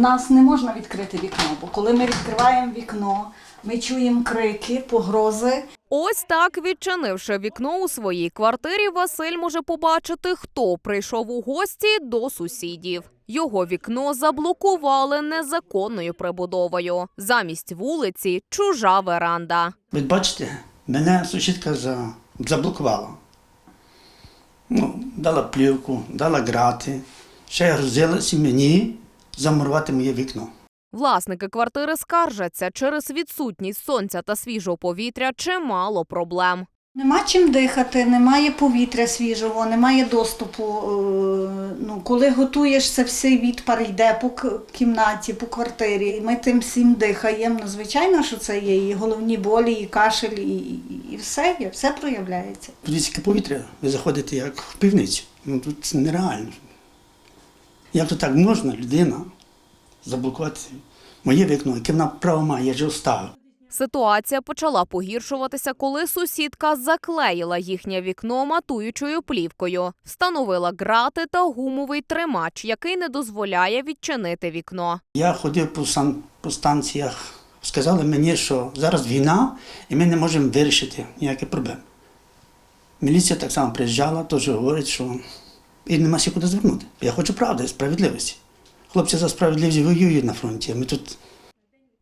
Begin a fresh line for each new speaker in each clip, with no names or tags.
Нас не можна відкрити вікно, бо коли ми відкриваємо вікно, ми чуємо крики, погрози.
Ось так, відчинивши вікно у своїй квартирі, Василь може побачити, хто прийшов у гості до сусідів. Його вікно заблокували незаконною прибудовою. Замість вулиці чужа веранда.
Ви бачите, мене сусідка за... заблокувала. Ну, дала плівку, дала грати, ще грозилася мені замурувати моє вікно.
Власники квартири скаржаться через відсутність сонця та свіжого повітря чимало проблем.
Нема чим дихати, немає повітря свіжого, немає доступу. е, Ну, коли готуєш, це все відпар йде по кімнаті, по квартирі. І ми тим всім дихаємо. Ну, звичайно, що це є і головні болі, і кашель, і, і, і все є, все проявляється.
Подивіться, яке повітря, ви заходите як в пивницю. Ну тут це нереально. Як то так можна, людина, заблокувати моє вікно, яке вона право має, я ж його ставив.
Ситуація почала погіршуватися, коли сусідка заклеїла їхнє вікно матуючою плівкою, встановила грати та гумовий тримач, який не дозволяє відчинити вікно.
Я ходив по, сан, по станціях, сказали мені, що зараз війна і ми не можемо вирішити ніякі проблеми. Міліція так само приїжджала, теж говорить, що і нема ще куди звернути. Я хочу правди, справедливості. Хлопці за справедливість воюють на фронті, ми тут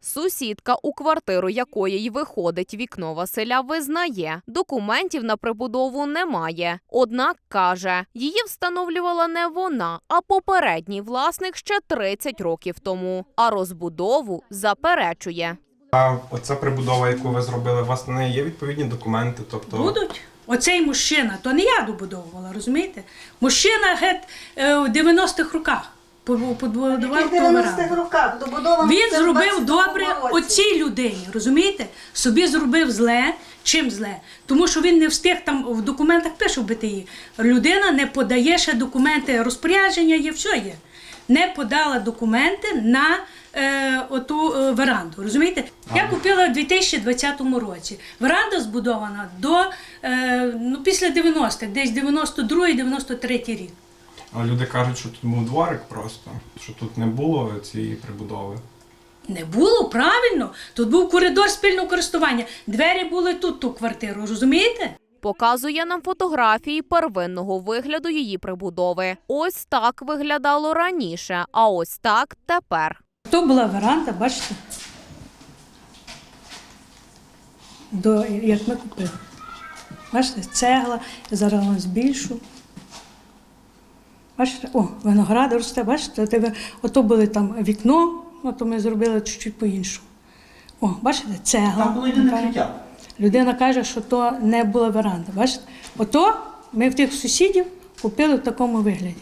Сусідка, у квартиру якої й виходить вікно Василя, визнає, документів на прибудову немає. Однак каже, її встановлювала не вона, а попередній власник ще 30 років тому. А розбудову заперечує.
А оця прибудова, яку ви зробили, у вас на неї є відповідні документи? Тобто
Будуть. Оцей мужчина, то не я добудовувала, розумієте? Мужчина геть е, в 90-х роках побу- побудував ту веранду.
роках добудовано.
Він зробив добре оцій людині, розумієте? Собі зробив зле. Чим зле? Тому що він не встиг там в документах пише в БТІ. Людина не подає ще документи, розпорядження є, все є. Не подала документи на е, оту е, веранду. Розумієте? Я купила 2020 році. Веранда збудована до е, ну, після 90-х, десь 92-93 рік.
а люди кажуть, що тут був дворик просто, що тут не було цієї прибудови.
Не було, правильно. Тут був коридор спільного користування. Двері були тут, ту квартиру, розумієте?
Показує нам фотографії первинного вигляду її прибудови. Ось так виглядало раніше, а ось так тепер.
То була веранда, бачите? До, як ми купили. Бачите, цегла, я зараз вам збільшу. Бачите, о, виноград росте, бачите, тебе, ото були там вікно, ото ми зробили чуть-чуть по-іншому. О, бачите, цегла.
Там було єдине життя.
Людина каже, що то не була веранда. Бачите? Ото ми в тих сусідів купили в такому вигляді.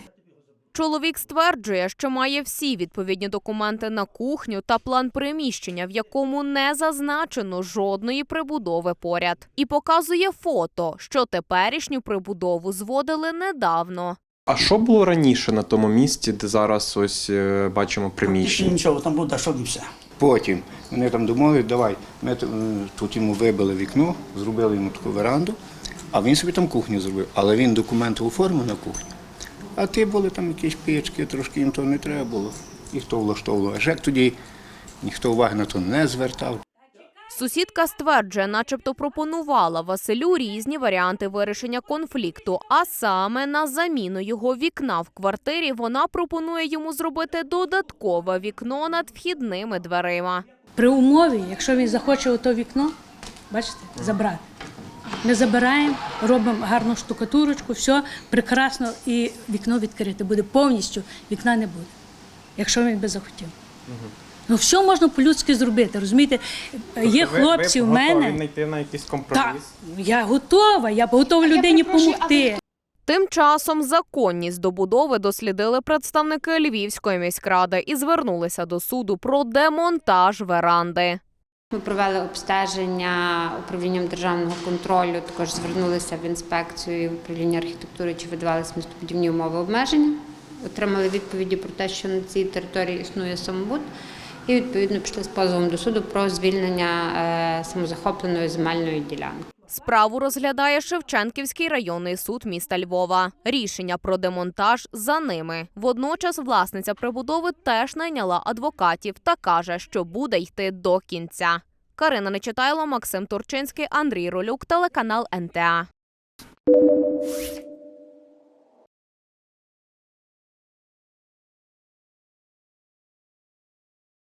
Чоловік стверджує, що має всі відповідні документи на кухню та план приміщення, в якому не зазначено жодної прибудови поряд, і показує фото, що теперішню прибудову зводили недавно.
А що було раніше на тому місці, де зараз ось е, бачимо приміщення?
нічого, там дашок і все.
Потім вони там домовились, давай, ми тут йому вибили вікно, зробили йому таку веранду, а він собі там кухню зробив. Але він документи оформив на кухню. А ті були там якісь печки, трошки їм того не треба було. Їх то влаштовувало. А ЖЕК тоді ніхто уваги на то не звертав.
Сусідка стверджує, начебто пропонувала Василю різні варіанти вирішення конфлікту. А саме на заміну його вікна в квартирі вона пропонує йому зробити додаткове вікно над вхідними дверима.
При умові, якщо він захоче ото вікно, бачите, забрати. Ми забираємо, робимо гарну штукатурочку, все прекрасно, і вікно відкрите буде повністю, вікна не буде, якщо він би захотів. Ну, все можна по-людськи зробити, розумієте? Є
Тобто ви-
хлопці
ви
в мене.
готові знайти на якийсь компроміс?
Так, я готова, я готова людині допомогти.
Тим часом законність добудови дослідили представники Львівської міськради і звернулися до суду про демонтаж веранди.
Ми провели обстеження управлінням державного контролю. Також звернулися в інспекцію управління архітектури, чи видавалися містобудівні умови обмеження. Отримали відповіді про те, що на цій території існує самобут, і відповідно пішли з позовом до суду про звільнення е, самозахопленої земельної ділянки.
Справу розглядає Шевченківський районний суд міста Львова. Рішення про демонтаж за ними. Водночас власниця прибудови теж найняла адвокатів та каже, що буде йти до кінця. Карина Нечитайло, Максим Турчинський, Андрій Ролюк, телеканал НТА.